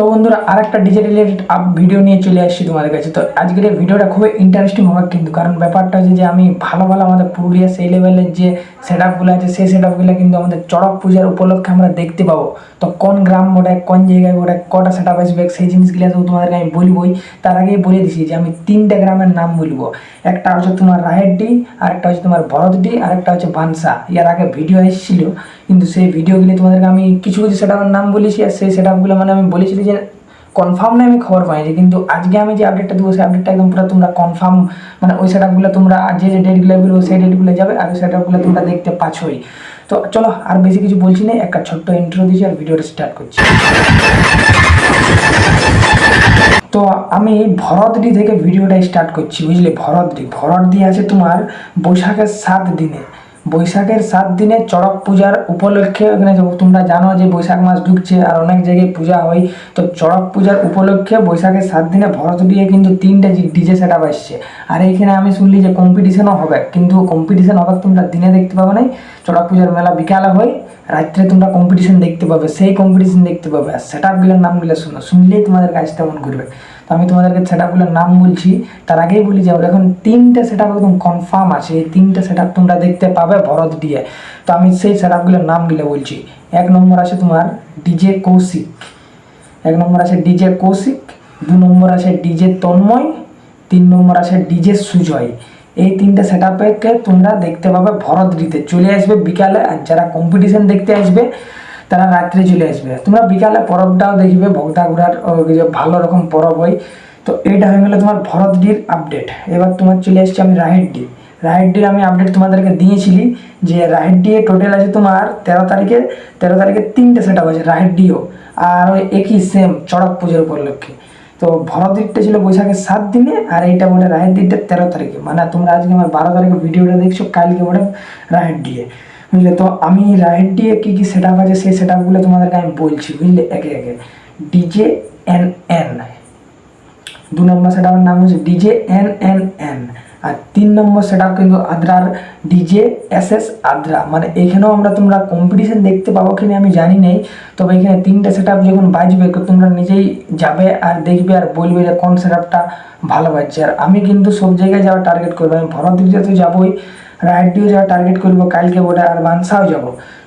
তো বন্ধুরা আর একটা ডিজে রিলেটেড আপ ভিডিও নিয়ে চলে আসছি তোমাদের কাছে। তো আজকের এই ভিডিওটা খুবই ইন্টারেস্টিং হবে কিন্তু, কারণ ব্যাপারটা হচ্ছে যে আমি ভালো ভালো আমাদের পুরুলিয়া সেই লেভেলের যে সেট আপগুলো আছে, সেই সেট আপগুলো কিন্তু আমাদের চড়ক পূজার উপলক্ষে আমরা দেখতে পাবো। তো কোন গ্রাম ওটা কোন জায়গায় ওটা কটা সেট আপ আসবে, সেই জিনিসগুলো তো তোমাদেরকে আমি বলবই। তার আগেই বলে দিছি যে আমি তিনটে গ্রামের নাম বলব। একটা হচ্ছে তোমার রাহেরডি আর একটা হচ্ছে তোমার ভরতডি আর একটা হচ্ছে বানসা। ইয়ার আগে ভিডিও এসেছিল, কিন্তু সেই ভিডিওগুলি তোমাদেরকে আমি কিছু কিছু সেট নাম বলেছি, আর সেই সেট আপগুলো মানে আমি বলেছিলি যে কনফার্ম না আমি খবর পাইছি কিন্তু আজকে আমি যে আপডেটটা দেবো, সেই আপডেটটা একদম পুরো তোমরা কনফার্ম মানে ওই সেট আপগুলো তোমরা যে যে ডেটগুলো বলব সেই ডেটগুলো যাবে, আর ওই সেট আপগুলো তোমরা দেখতে পাচ্ছই তো চলো, আর বেশি কিছু বলছি না, একটা ছোট্ট ইন্ট্রো দিয়েছি আর ভিডিওটা স্টার্ট করছি। তো আমি ভরতডি থেকে ভিডিওটা স্টার্ট করছি, বুঝলে? ভরতডি ভরতডি আছে তোমার বৈশাখের সাত দিনে। বৈশাখের সাত দিনে চড়ক পূজার উপলক্ষে এখানে তোমরা জানো যে বৈশাখ মাস ঢুকছে আর অনেক জায়গায় পূজা হয়, তো চড়ক পূজার উপলক্ষে বৈশাখের সাত দিনে ভরতডিয়ে কিন্তু তিনটে ডিজে সেট আপ আসছে। আর এইখানে আমি শুনলি যে কম্পিটিশনও হবে, কিন্তু কম্পিটিশন হবে তোমরা দিনে দেখতে পাবে না চড়ক পূজার মেলা বিকালে হয়, রাত্রে তোমরা কম্পিটিশন দেখতে পাবে, সেই কম্পিটিশন দেখতে পাবে। আর সেট আপগুলোর নামগুলো শুনো, শুনলেই তোমাদের কাছে তেমন করবে। আমি তোমাদেরকে সেট আপগুলোর নাম বলছি, তার আগেই বলি যে, এখন তিনটে সেট আপ একদম কনফার্ম আছে। এই তিনটে সেট আপ তোমরা দেখতে পাবে ভরত দিয়ে। তো আমি সেই সেট আপগুলোর নামগুলো বলছি। এক নম্বর আছে তোমার ডিজে কৌশিক। এক নম্বর আছে ডিজে কৌশিক, দু নম্বর আছে ডিজে তন্ময়, তিন নম্বর আছে ডিজে সুজয়। এই তিনটে সেট আপকে তোমরা দেখতে পাবে ভরত দিতে। চলে আসবে বিকালে, আর যারা কম্পিটিশন দেখতে আসবে তারা রাত্রে চলে আসবে। তোমরা বিকালে পরবটাও দেখবে ভক্তা ঘোরার ভালো রকম পরব হয় তো এইটা হয়ে গেলো তোমার ভরতডির আপডেট এবার তোমার চলে আসছে আমি রাহেডডি রাহেডডির আমি আপডেট তোমাদেরকে দিয়েছিলি যে রাহেডডি টোটাল আছে তোমার তেরো তারিখে তেরো তারিখে তিনটে সেট আপ আছে রাহেডডিও আর ওই একই সেম চড়ক পুজোর উপলক্ষে। তো ভরত দিকটা ছিল বৈশাখের সাত দিনে, আর এইটা বলে রায়ের দিকটা তেরো তারিখে। মানে তোমরা আজকে আমার বারো তারিখে ভিডিওটা দেখছ, কালকে বলে রায়ের দিয়ে বুঝলে তো আমি রাইড দিয়ে কী কী সেট আপ আছে সেই সেট আপগুলো তোমাদেরকে আমি বলছি, বুঝলে? একে একে। ডিজে এন এন দু নম্বর সেট আপের নাম হচ্ছে ডিজে এন এন এন আর তিন নম্বর সেট কিন্তু আদ্রার ডিজে এস এস আদ্রা। মানে এখানেও আমরা তোমরা কম্পিটিশন দেখতে পাবো কিনা আমি জানি নেই, তবে এখানে তিনটে সেট যখন বাজবে তোমরা নিজেই যাবে আর দেখবে আর বলবে যে কোন সেট ভালো বাজছে আর আমি কিন্তু সব জায়গায় যাওয়ার টার্গেট করব। আমি ভরত দিকে তো যাবোই রাইডিও যাওয়ার টার্গেট করব, কালকে বোটা আর বানসাও যাব।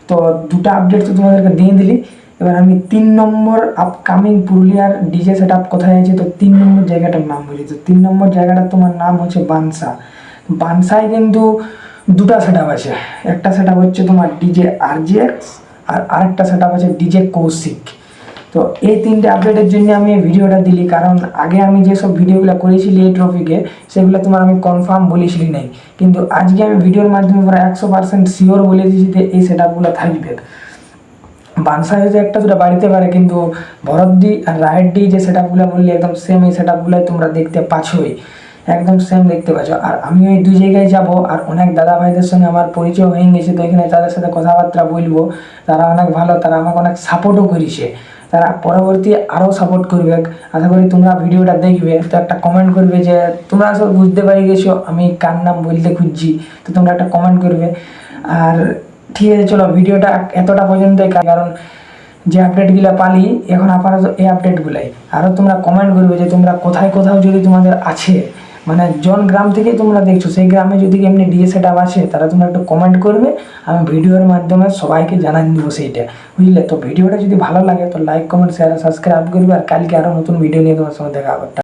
তো দুটো আপডেট তো তোমাদেরকে দিয়ে দিলি। এবার আমি তিন নম্বর আপকামিং পুরুলিয়ার ডিজে সেট আপ কোথায় আছে? তো তিন নম্বর জায়গাটার নাম বলি। তো তিন নম্বর জায়গাটা তোমার নাম হচ্ছে বানসা। বানসায় কিন্তু দুটা সেট আপ আছে। একটা সেট আপ হচ্ছে তোমার ডিজে আরজিএক্স আর আরেকটা সেট আপ আছে ডিজে কৌশিক তো এই তিনটে আপডেটের জন্য আমি এই ভিডিওটা দিলি। কারণ আগে আমি যেসব ভিডিওগুলো করেছিলি এই ট্রফিকে সেগুলো তোমার আমি কনফার্ম বলেছিলি নাই। কিন্তু আজকে আমি ভিডিওর মাধ্যমে প্রায় একশো পার্সেন্ট শিওর বলে দিয়েছি যে এই সেট আপগুলো থাকবে। বানসা হয়তো একটা দুটা বাড়িতে পারে, কিন্তু ভরতডি আর রায়েরডি যে সেট আপগুলো বললি, একদম সেম এই সেট আপগুলোই তোমরা দেখতে পাচ্ছই একদম সেম দেখতে পাচ্ছ আর আমি ওই দুই জায়গায় যাব, আর অনেক দাদা ভাইদের সঙ্গে আমার পরিচয় হয়ে গেছে, তো এখানে তাদের সাথে কথাবার্তা বলব। তারা অনেক ভালো, তারা আমাকে অনেক সাপোর্টও করেছে। তারা পরবর্তী আরও সাপোর্ট করবে। আশা করি তোমরা ভিডিওটা দেখবে। তো একটা কমেন্ট করবে যে, তোমরা আসলে বুঝতে পারি গেছো, আমি কার নাম বলতে খুঁজছি? তো তোমরা একটা কমেন্ট করবে। আর ঠিক আছে, চলো, ভিডিওটা এতটা পর্যন্তই কারণ যে আপডেটগুলো পালি, এখন আপাতত এই আপডেটগুলাই আরও তোমরা কমেন্ট করবে যে তোমরা কোথায়, কোথাও যদি তোমাদের আছে মানে জন গ্রাম থেকে তোমরা দেখছ, সেই গ্রামে যদি এমনি ডিএ সেট আপ আছে তারা তোমরা একটু কমেন্ট করবে, আমি ভিডিওর মাধ্যমে সবাইকে জানান দেবো সেইটা। বুঝলে? তো ভিডিওটা যদি ভালো লাগে, তো লাইক কমেন্ট শেয়ার সাবস্ক্রাইব করবে, আর কালকে আরও নতুন ভিডিও নিয়ে তোমার সঙ্গে দেখা হবে।